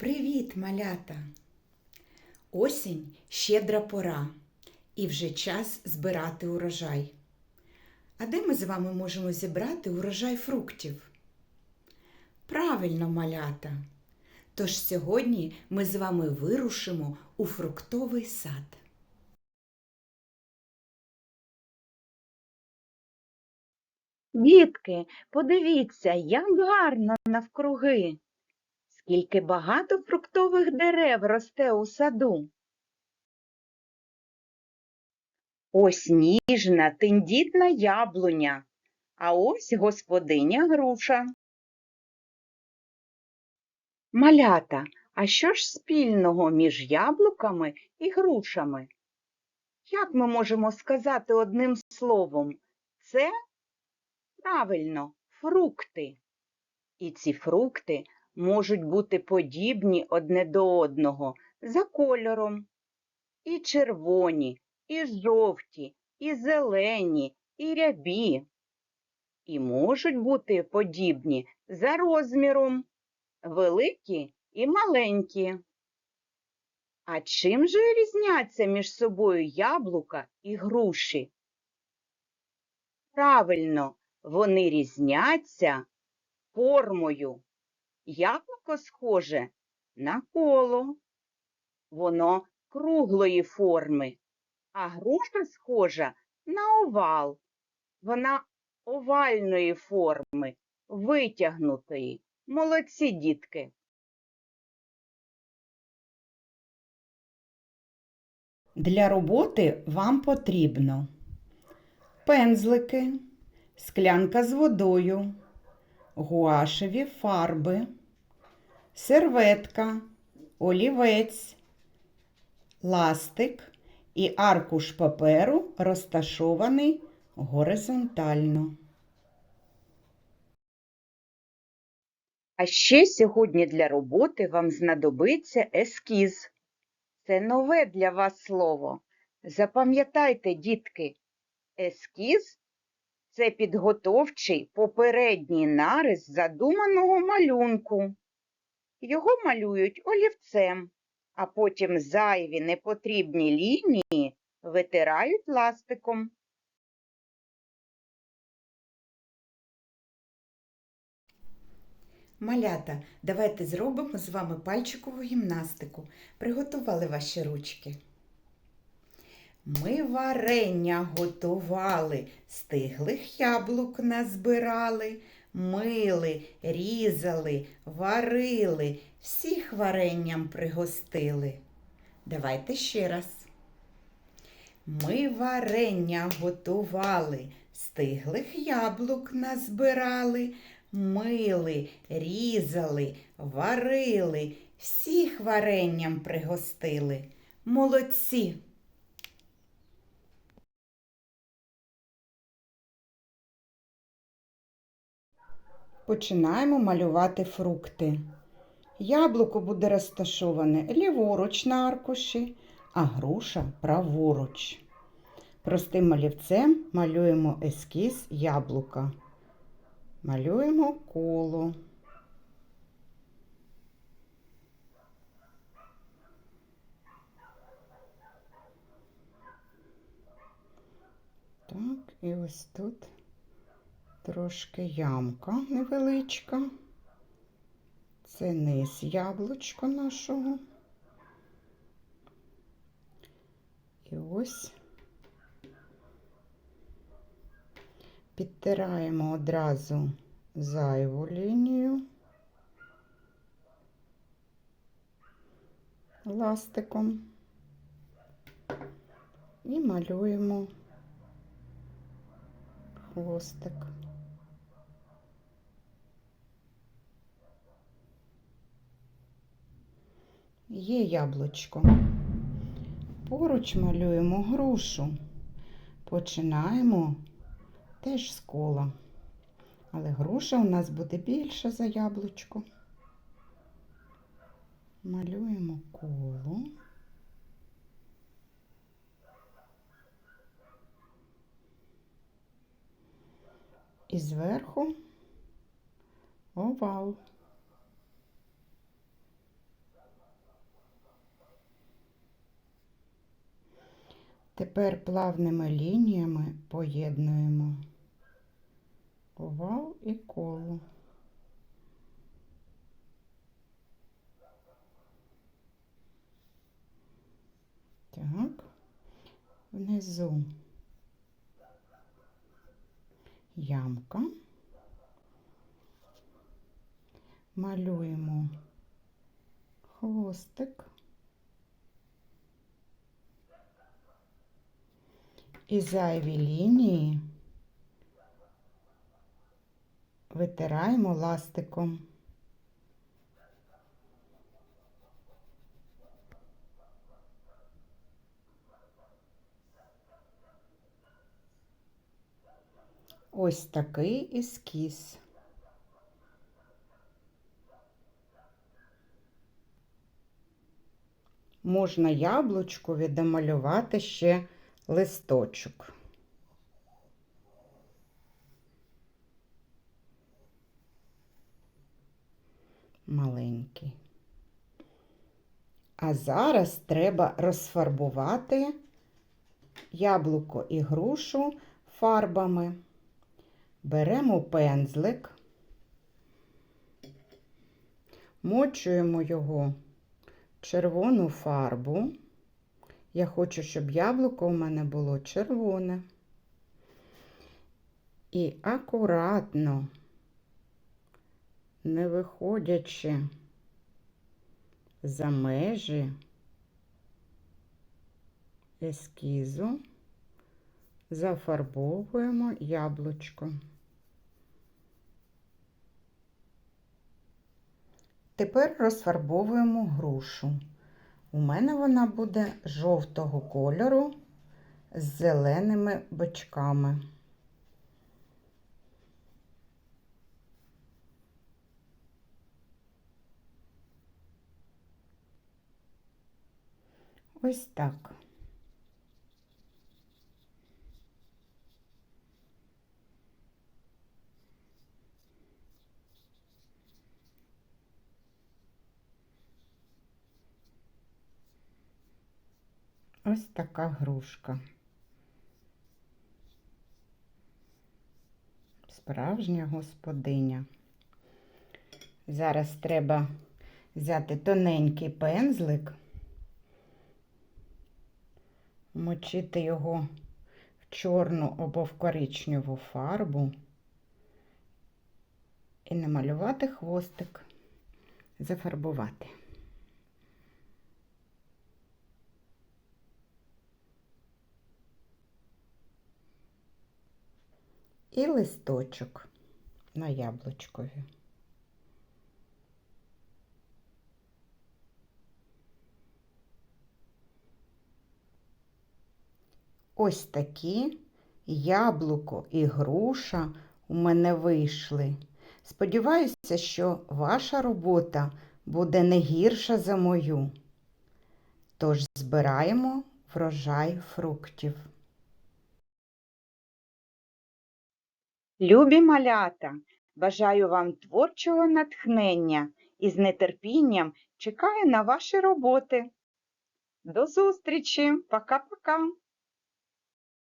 Привіт, малята! Осінь щедра пора, і вже час збирати урожай. А де ми з вами можемо зібрати урожай фруктів? Правильно, малята! Тож сьогодні ми з вами вирушимо у фруктовий сад. Дітки, подивіться, як гарно навкруги. Скільки багато фруктових дерев росте у саду. Ось ніжна, тендітна яблуня, а ось господиня груша. Малята, а що ж спільного між яблуками і грушами? Як ми можемо сказати одним словом? Це Правильно, фрукти. І ці фрукти можуть бути подібні одне до одного за кольором. І червоні, і жовті, і зелені, і рябі. І можуть бути подібні за розміром, великі і маленькі. А чим же різняться між собою яблука і груші? Правильно, вони різняться формою. Яблуко схоже на коло, воно круглої форми, а груша схожа на овал. Вона овальної форми, витягнутої. Молодці дітки. Для роботи вам потрібно пензлики, склянка з водою, гуашеві фарби, серветка, олівець, ластик і аркуш паперу розташований горизонтально. А ще сьогодні для роботи вам знадобиться ескіз. Це нове для вас слово. Запам'ятайте, дітки, ескіз це підготовчий попередній нарис задуманого малюнку. Його малюють олівцем, а потім зайві непотрібні лінії витирають ластиком. Малята, давайте зробимо з вами пальчикову гімнастику. Приготували ваші ручки. Ми варення готували, стиглих яблук назбирали, мили, різали, варили, всіх варенням пригостили. Давайте ще раз. Ми варення готували, стиглих яблук назбирали, мили, різали, варили, всіх варенням пригостили. Молодці! Починаємо малювати фрукти. Яблуко буде розташоване ліворуч на аркуші, а груша праворуч. Простим олівцем малюємо ескіз яблука. Малюємо коло. Так, і ось тут трошки ямка невеличка. Це низ яблучка нашого. І ось підтираємо одразу зайву лінію ластиком і малюємо хвостик. Є яблучко. Поруч малюємо грушу. Починаємо теж з кола. Але груша у нас буде більша за яблучко. Малюємо коло. І зверху овал. Тепер плавними лініями поєднуємо овал і коло. Так, внизу ямка. Малюємо хвостик. І зайві лінії витираємо ластиком. Ось такий ескіз. Можна яблучкові домалювати ще листочок. Маленький. А зараз треба розфарбувати яблуко і грушу фарбами. Беремо пензлик, мочуємо його в червону фарбу. Я хочу, щоб яблуко у мене було червоне. І акуратно, не виходячи за межі ескізу, зафарбовуємо яблучко. Тепер розфарбовуємо грушу. У мене вона буде жовтого кольору з зеленими бочками. Ось так. Ось така грушка. Справжня господиня. Зараз треба взяти тоненький пензлик, мочити його в чорну або в коричневу фарбу і намалювати хвостик, зафарбувати. І листочок на яблучкові. Ось такі яблуко і груша у мене вийшли. Сподіваюся, що ваша робота буде не гірша за мою. Тож збираємо врожай фруктів. Любі малята, бажаю вам творчого натхнення і з нетерпінням чекаю на ваші роботи. До зустрічі! Пока-пока!